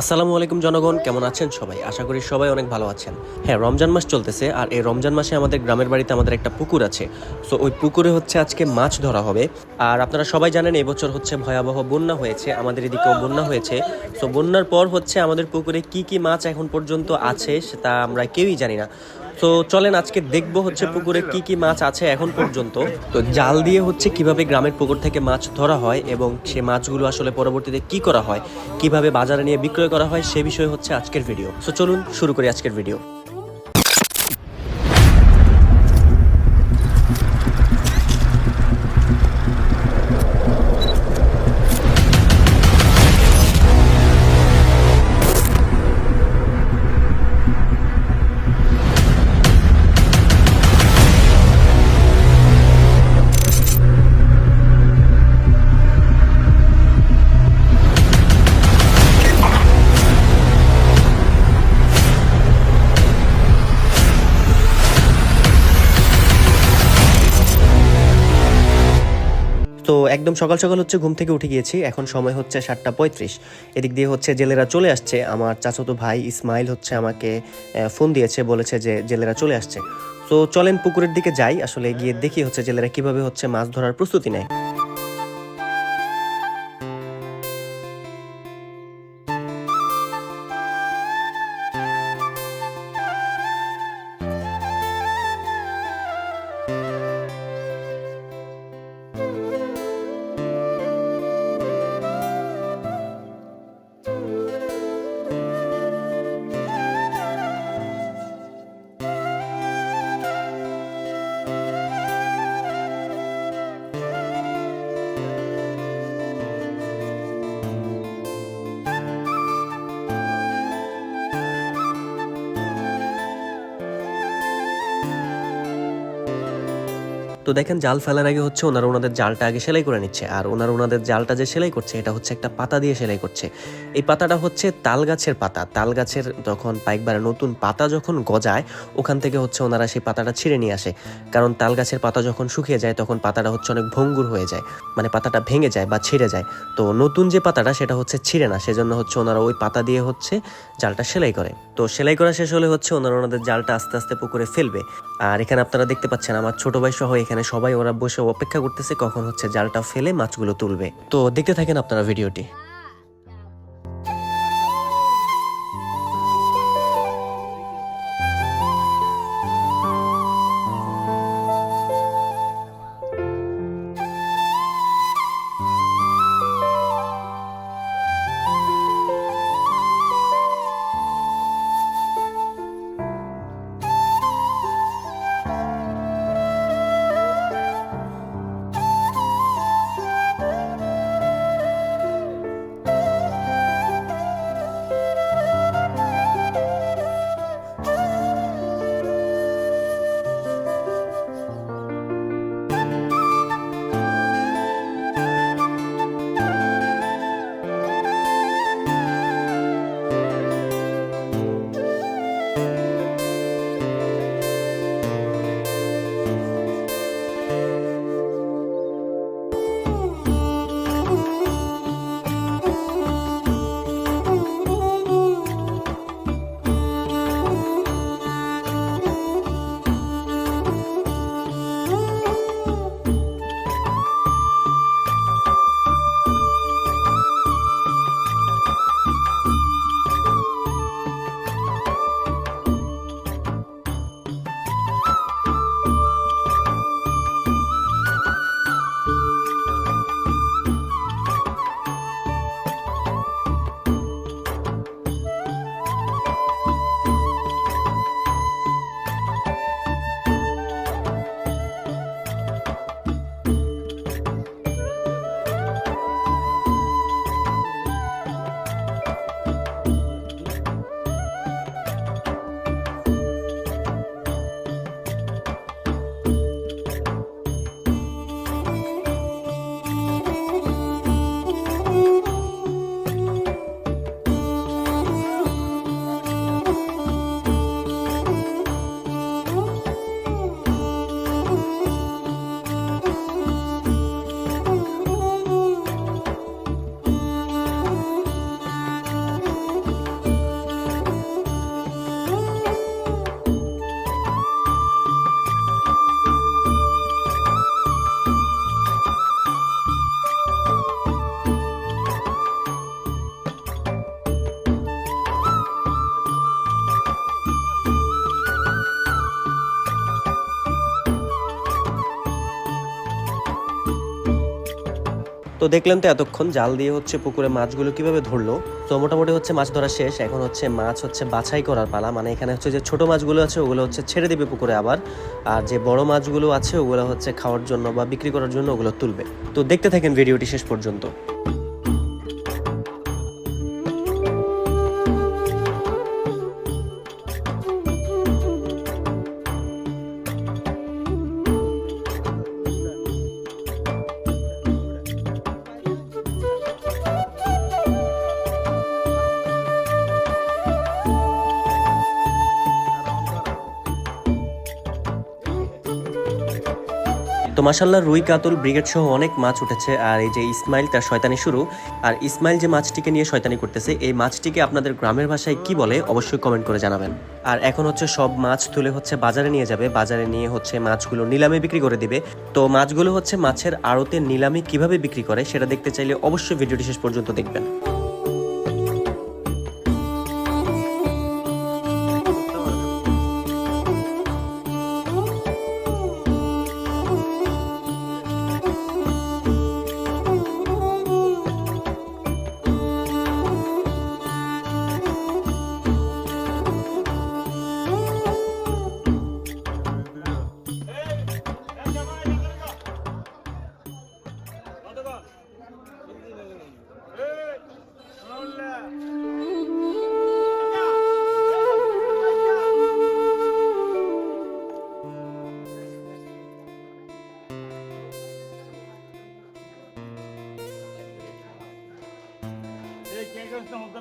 আসসালামু আলাইকুম জনগণ, কেমন আছেন সবাই? আশা করি সবাই অনেক ভালো আছেন। হ্যাঁ রমজান মাস চলতেছে, আর এই রমজান মাসে আমাদের গ্রামের বাড়িতে আমাদের একটা পুকুর আছে। সো ওই পুকুরে হচ্ছে আজকে মাছ ধরা হবে। আর আপনারা সবাই জানেন এবছর হচ্ছে ভয়াবহ বন্যা হয়েছে, আমাদের এদিকেও বন্যা হয়েছে। সো বন্যার পর হচ্ছে আমাদের পুকুরে কি কি মাছ এখন পর্যন্ত আছে, সেটা আমরা কেউই জানি না। তো চলেন আজকে দেখব হচ্ছে পুকুরে কি কি মাছ আছে এখন পর্যন্ত। তো জাল দিয়ে হচ্ছে কীভাবে গ্রামের পুকুর থেকে মাছ ধরা হয় এবং সে মাছগুলো আসলে পরবর্তীতে কি করা হয়, কীভাবে বাজারে নিয়ে বিক্রয় করা হয় সে বিষয়ে হচ্ছে আজকের ভিডিও। তো চলুন শুরু করি আজকের ভিডিও। তো একদম সকাল সকাল হচ্ছে ঘুম থেকে উঠে গিয়েছি। এখন সময় হচ্ছে সাতটা পঁয়ত্রিশ। এদিক দিয়ে হচ্ছে জেলেরা চলে আসছে। আমার চাচাতো ভাই ইসমাইল হচ্ছে আমাকে ফোন দিয়েছে, বলেছে যে জেলেরা চলে আসছে। তো চলেন পুকুরের দিকে যাই। আসলে গিয়ে দেখি হচ্ছে জেলেরা কীভাবে হচ্ছে মাছ ধরার প্রস্তুতি নেয়। তো দেখেন জাল ফেলার আগে হচ্ছে ওনারা ওনাদের জালটা আগে সেলাই করে নিচ্ছে। আর ওনারা ওনাদের জালটা যে সেলাই করছে, এটা হচ্ছে একটা পাতা দিয়ে সেলাই করছে। এই পাতাটা হচ্ছে তাল গাছের পাতা। তাল গাছের যখন পাইকবারে নতুন পাতা যখন গজায়, ওখান থেকে হচ্ছে ওনারা সেই পাতাটা ছিঁড়ে নিয়ে আসে। কারণ তাল গাছের পাতা যখন শুকিয়ে যায়, তখন পাতাটা হচ্ছে অনেক ভঙ্গুর হয়ে যায়। মানে পাতাটা ভেঙে যায় বা ছিঁড়ে যায়। তো নতুন যে পাতাটা, সেটা হচ্ছে ছিঁড়ে না। সেজন্য হচ্ছে ওনারা ওই পাতা দিয়ে হচ্ছে জালটা সেলাই করে। তো সেলাই করা শেষ হলে হচ্ছে ওনারা ওনাদের জালটা আস্তে আস্তে পুকুরে ফেলবে। আর এখানে আপনারা দেখতে পাচ্ছেন, আমার ছোট ভাই সহ এখানে সবাই ওরা বসে অপেক্ষা করতেছে কখন হচ্ছে জালটা ফেলে মাছগুলো তুলবে। তো দেখতে থাকেন আপনারা ভিডিওটি। দেখলেন তো এতক্ষণ জাল দিয়ে হচ্ছে পুকুরে মাছগুলো কীভাবে ধরলো? তো মোটামুটি হচ্ছে মাছ ধরা শেষ। এখন হচ্ছে মাছ হচ্ছে বাছাই করার পালা। মানে এখানে হচ্ছে যে ছোট মাছগুলো আছে, ওগুলো হচ্ছে ছেড়ে দিবে পুকুরে আবার। আর যে বড় মাছগুলো আছে, ওগুলো হচ্ছে খাওয়ার জন্য বা বিক্রি করার জন্য ওগুলো তুলবে। তো দেখতে থাকেন ভিডিওটি শেষ পর্যন্ত। তো মাসাল্লাহ রুই, কাতল, ব্রিগেড সহ অনেক মাছ উঠেছে। আর এই যে ইসমাইল তার শয়তানি শুরু, আর ইসমাইল যে মাছটিকে নিয়ে শয়তানি করতেছে, এই মাছটিকে আপনাদের গ্রামের ভাষায় কি বলে অবশ্যই কমেন্ট করে জানাবেন। আর এখন হচ্ছে সব মাছ তুলে হচ্ছে বাজারে নিয়ে যাবে। বাজারে নিয়ে হচ্ছে মাছগুলো নিলামে বিক্রি করে দিবে। তো মাছগুলো হচ্ছে মাছের আড়তে নিলামে কীভাবে বিক্রি করে, সেটা দেখতে চাইলে অবশ্যই ভিডিওটি শেষ পর্যন্ত দেখবেন।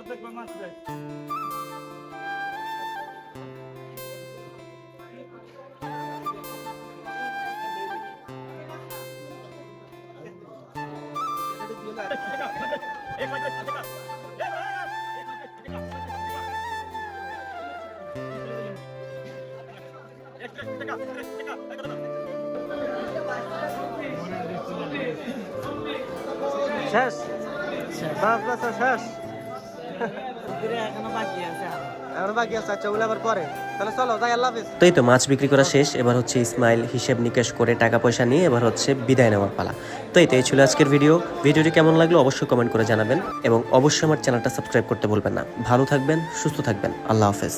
থেকে মাছ দেয় শেষ মাছ বেচা শেষ। এখনও বাকি আছে আরও। এখন বাকি আছে আচ্ছা ওগুলো আবার পরে। তাহলে চলো যাই আল্লাহ হাফিজ। তো মাছ বিক্রি করা শেষ। এবার হচ্ছে ইসমাইল হিসেব নিকেশ করে টাকা পয়সা নিয়ে এবার হচ্ছে বিদায় নেওয়ার পালা। তো তো এই ছিল আজকের ভিডিও। ভিডিওটি কেমন লাগল অবশ্যই কমেন্ট করে জানাবেন। এবং অবশ্যই আমার চ্যানেলটা সাবস্ক্রাইব করতে ভুলবেন না। ভালো থাকবেন সুস্থ থাকবেন। আল্লাহ হাফেজ।